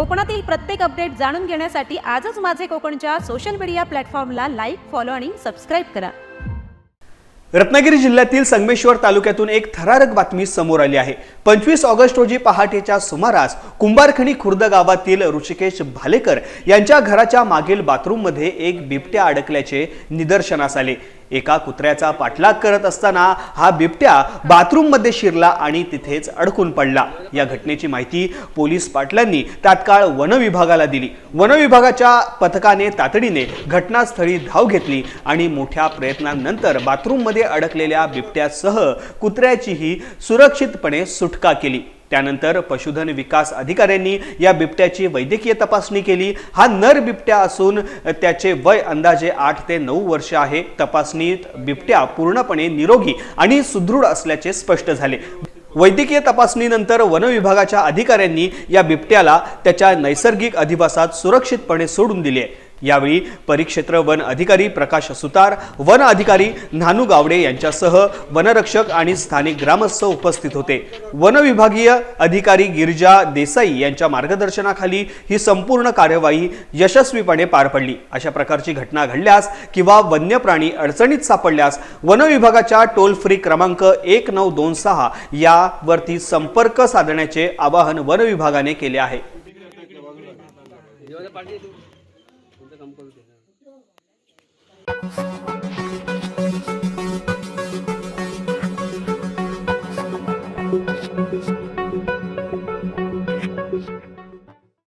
कोकणातील प्रत्येक अपडेट जाणून घेण्यासाठी आजच माझे कोकणच्या सोशल मीडिया प्लॅटफॉर्मला लाईक फॉलो आणि सबस्क्राईब करा. रत्नागिरी जिल्ह्यातील संगमेश्वर तालुक्यातून एक थरारक बातमी समोर आली आहे. पंचवीस ऑगस्ट रोजी पहाटेच्या सुमारास कुंभारखणी खुर्द गावातील ऋषिकेश भालेकर यांच्या घराच्या मागील बाथरूममध्ये एक बिबट्या अडकल्याचे निदर्शनास आले. एका कुत्र्याचा पाठलाग करत असताना हा बिबट्या बाथरूममध्ये शिरला आणि तिथेच अडकून पडला. या घटनेची माहिती पोलीस पाटलांनी तात्काळ वनविभागाला दिली. वनविभागाच्या पथकाने तातडीने घटनास्थळी धाव घेतली आणि मोठ्या प्रयत्नांनंतर बाथरूममध्ये अडकलेल्या बिबट्यासह कुत्र्याचीही सुरक्षितपणे सुटका केली. त्यानंतर पशुधन विकास अधिकाऱ्यांनी या बिबट्याची वैद्यकीय तपासणी केली. हा नर बिबट्या असून त्याचे वय अंदाजे आठ ते नऊ वर्ष आहे. तपासणीत बिबट्या पूर्णपणे निरोगी आणि सुदृढ असल्याचे स्पष्ट झाले. वैद्यकीय तपासणीनंतर वन विभागाच्या अधिकाऱ्यांनी या बिबट्याला त्याच्या नैसर्गिक अधिवासात सुरक्षितपणे सोडून दिले. यावेळी परिक्षेत्र वन अधिकारी प्रकाश सुतार वन अधिकारी नानू गावडे यांच्यासह वनरक्षक आणि स्थानिक ग्रामस्थ उपस्थित होते. वन विभागीय अधिकारी गिरिजा देसाई यांच्या मार्गदर्शनाखाली ही संपूर्ण कार्यवाही यशस्वीपणे पार पडली. अशा प्रकारची घटना घडल्यास किंवा वन्य प्राणी अडचणीत सापडल्यास वन विभागाच्या टोल फ्री क्रमांक एक नऊ दोन सहा यावरती संपर्क साधण्याचे आवाहन वन विभागाने केले आहे. ఇంత కంపల్సరీ